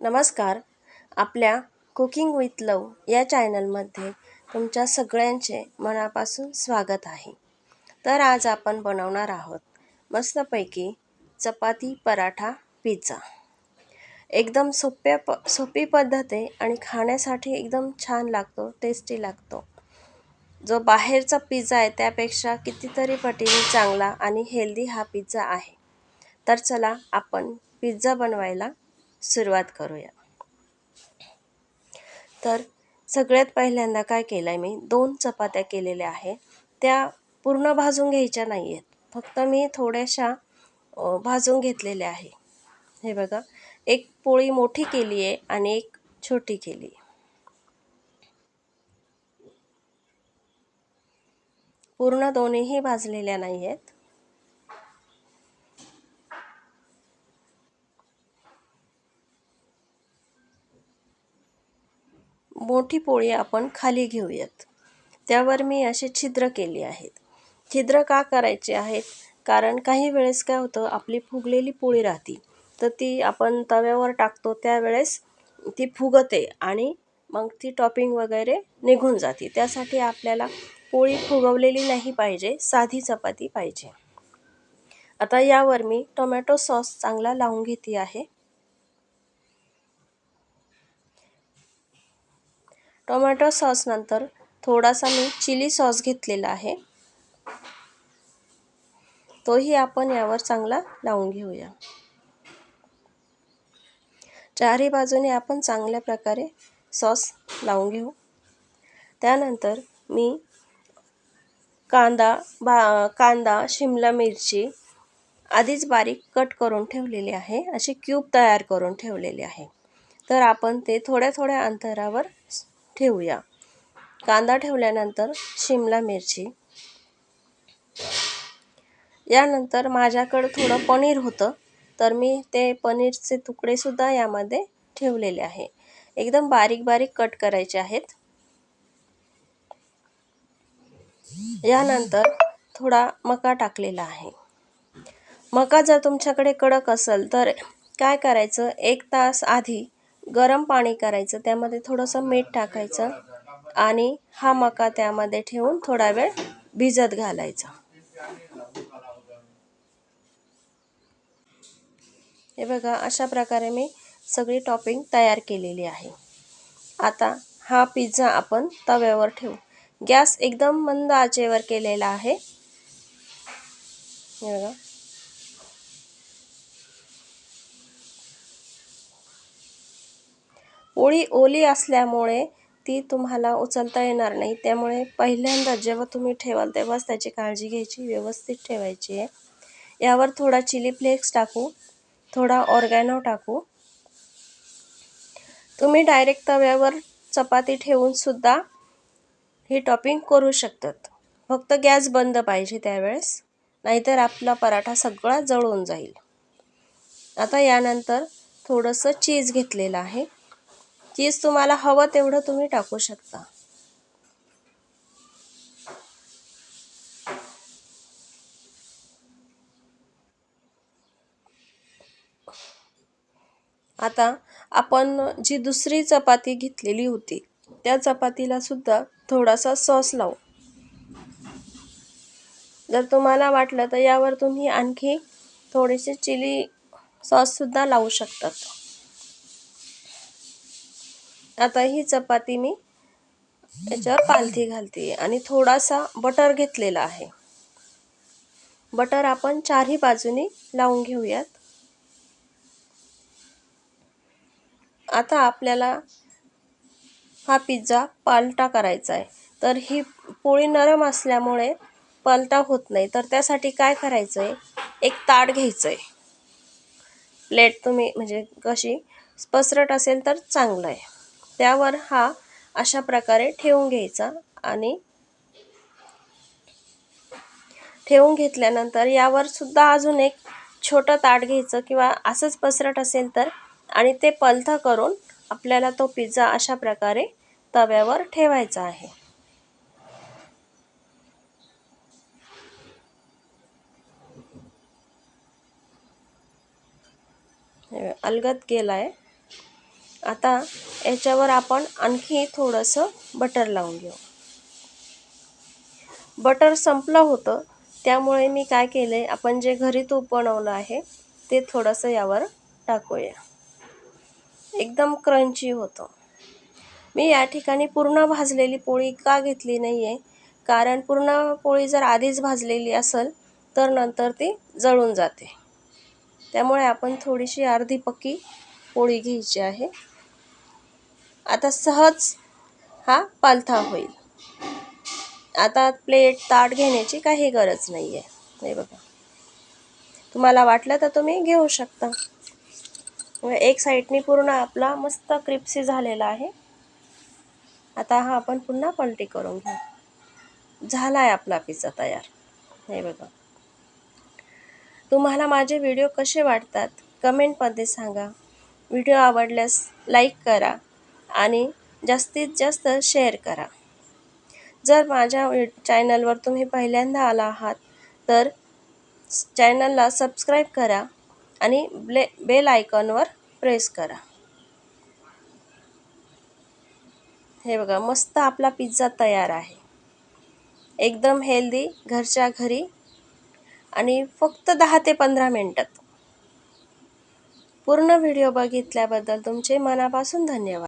नमस्कार. आपल्या cooking with लव या चॅनलमध्ये तुमच्या सगळ्यांचे मनापासून स्वागत आहे. तर आज आपण बनवणार आहोत मस्तपैकी चपाती पराठा पिझ्झा. एकदम सोप्या प सोपी पद्धत आहे आणि खाण्यासाठी एकदम छान लागतो टेस्टी लागतो. जो बाहेरचा पिझ्झा आहे त्यापेक्षा कितीतरी पटीने चांगला आणि हेल्दी हा पिझ्झा आहे. तर चला आपण पिझ्झा बनवायला सुरुवात करूया. तर सगळ्यात पहिल्यांदा काय केलं आहे मी? दोन चपात्या केलेल्या आहे त्या पूर्ण भाजून घ्यायच्या नाही आहेत फक्त मी थोड्याशा भाजून घेतलेल्या आहे हे बघा. एक पोळी मोठी केली आहे आणि एक छोटी केली पूर्ण दोन्हीही भाजलेल्या नाही आहेत मोठी पोळी आपण खाली घेऊयात. त्यावर मी असे छिद्र केले आहेत. छिद्र का करायचे आहेत? कारण काही वेळेस काय होतं आपली फुगलेली पोळी राहते तर ती आपण तव्यावर टाकतो त्यावेळेस ती फुगते आणि मग ती टॉपिंग वगैरे निघून जाते. त्यासाठी आपल्याला पोळी फुगवलेली नाही पाहिजे साधी चपाती पाहिजे. आता यावर मी टोमॅटो सॉस चांगला लावून घेते आहे. टोमॅटो सॉसनंतर थोडासा मी चिली सॉस घेतलेला आहे. तोही आपण यावर चांगला लावून घेऊया. चारही बाजूने आपण चांगल्या प्रकारे सॉस लावून घेऊ. त्यानंतर मी कांदा बा कांदा शिमला मिरची आधीच बारीक कट करून ठेवलेली आहे. असे क्यूब तयार करून ठेवलेले आहे. तर आपण ते थोड्या थोड्या अंतरावर ठेवूया. कांदा ठेवल्यानंतर शिमला मिरची. यानंतर माझ्याकडं थोडं पनीर होतं तर मी ते पनीरचे तुकडेसुद्धा यामध्ये ठेवलेले आहे. एकदम बारीक बारीक कट करायचे आहेत. यानंतर थोडा मका टाकलेला आहे. मका जर तुमच्याकडे कडक असेल तर काय करायचं? एक तास आधी गरम पाणी करायचं त्यामध्ये थोडंसं मीठ टाकायचं आणि हा मका त्यामध्ये ठेवून थोडा वेळ भिजत घालायचा. हे बघा अशा प्रकारे मी सगळी टॉपिंग तयार केलेली आहे. आता हा पिझ्झा आपण तव्यावर ठेवू. गॅस एकदम मंद आचेवर केलेला आहे. हे बघा. पोळी ओली असल्यामुळे ती तुम्हाला उचलता येणार नाही. त्यामुळे पहिल्यांदा जेव्हा तुम्ही ठेवाल तेव्हाच त्याची काळजी घ्यायची व्यवस्थित ठेवायची आहे. यावर थोडा चिली फ्लेक्स टाकू थोडा ऑर्गॅनो टाकू. तुम्ही डायरेक्ट तव्यावर चपाती ठेवून सुद्धा ही टॉपिंग करू शकतात. फक्त गॅस बंद पाहिजे त्यावेळेस नाहीतर आपला पराठा सगळा जळून जाईल. आता यानंतर थोडंसं चीज घेतलेलं आहे. चीज तुम्हाला हवं तेवढं तुम्ही टाकू शकता. आता आपण जी दुसरी चपाती घेतलेली होती त्या चपातीला सुद्धा थोडासा सॉस लावू. जर तुम्हाला वाटलं तर यावर तुम्ही आणखी थोडेसे चिली सॉससुद्धा लावू शकतात. आता ही चपाती मी याच्यावर पालथी घालते आणि थोडासा बटर घेतलेला आहे. बटर आपण चारही बाजूनी लावून घेऊयात. आता आपल्याला हा पिझ्झा पालटा करायचा आहे. तर ही पोळी नरम असल्यामुळे पलटा होत नाही. तर त्यासाठी काय करायचं आहे एक ताट घ्यायचं आहे प्लेट तुम्ही म्हणजे कशी पसरट असेल तर चांगलं आहे. त्यावर हा अशा प्रकारे ठेवून घ्यायचा आणि ठेवून घेतल्यानंतर यावर सुद्धा अजून एक छोटं ताट घ्यायचं किंवा असंच पसरट असेल तर आणि ते पलथ करून आपल्याला तो पिझ्झा अशा प्रकारे तव्यावर ठेवायचा आहे. अलगद गेला आहे आता याच्यावर आपण आणखी थोडंसं बटर लावून घेऊ. बटर संपलं होतं त्यामुळे मी काय केलं आहे आपण जे घरी तूप बनवलं आहे ते थोडंसं यावर टाकूया. एकदम क्रंची होतं. मी या ठिकाणी पूर्ण भाजलेली पोळी का घेतली नाही आहे कारण पूर्ण पोळी जर आधीच भाजलेली असेल तर नंतर ती जळून जाते. त्यामुळे आपण थोडीशी अर्धी पक्की पोळी घ्यायची आहे. आता सहज हा पालथा होईल. आता प्लेट ताट घेण्याची काही गरज नाही आहे हे बघा. तुम्हाला वाटलं तर तुम्ही घेऊ शकता. एक साईडनी पूर्ण आपला मस्त क्रिप्सी झालेला आहे. आता हा आपण पुन्हा पलटी करून घेऊ. झाला आहे आपला पिझ्झा तयार. हे बघा. तुम्हाला माझे व्हिडिओ कसे वाटतात? कमेंटमध्ये सांगा. व्हिडिओ आवडल्यास लाईक करा. आणि जास्तीत जास्त शेअर करा. जर माझ्या चॅनलवर तुम्ही पहिल्यांदा आला आहात तर चॅनलला सबस्क्राईब करा आणि ब्ले बेल आयकॉनवर प्रेस करा. हे बघा मस्त आपला पिझ्झा तयार आहे. एकदम हेल्दी घरच्या घरी आणि फक्त दहा ते पंधरा मिनटात. पूर्ण व्हिडिओ बघितल्याबद्दल तुमचे मनापासून धन्यवाद.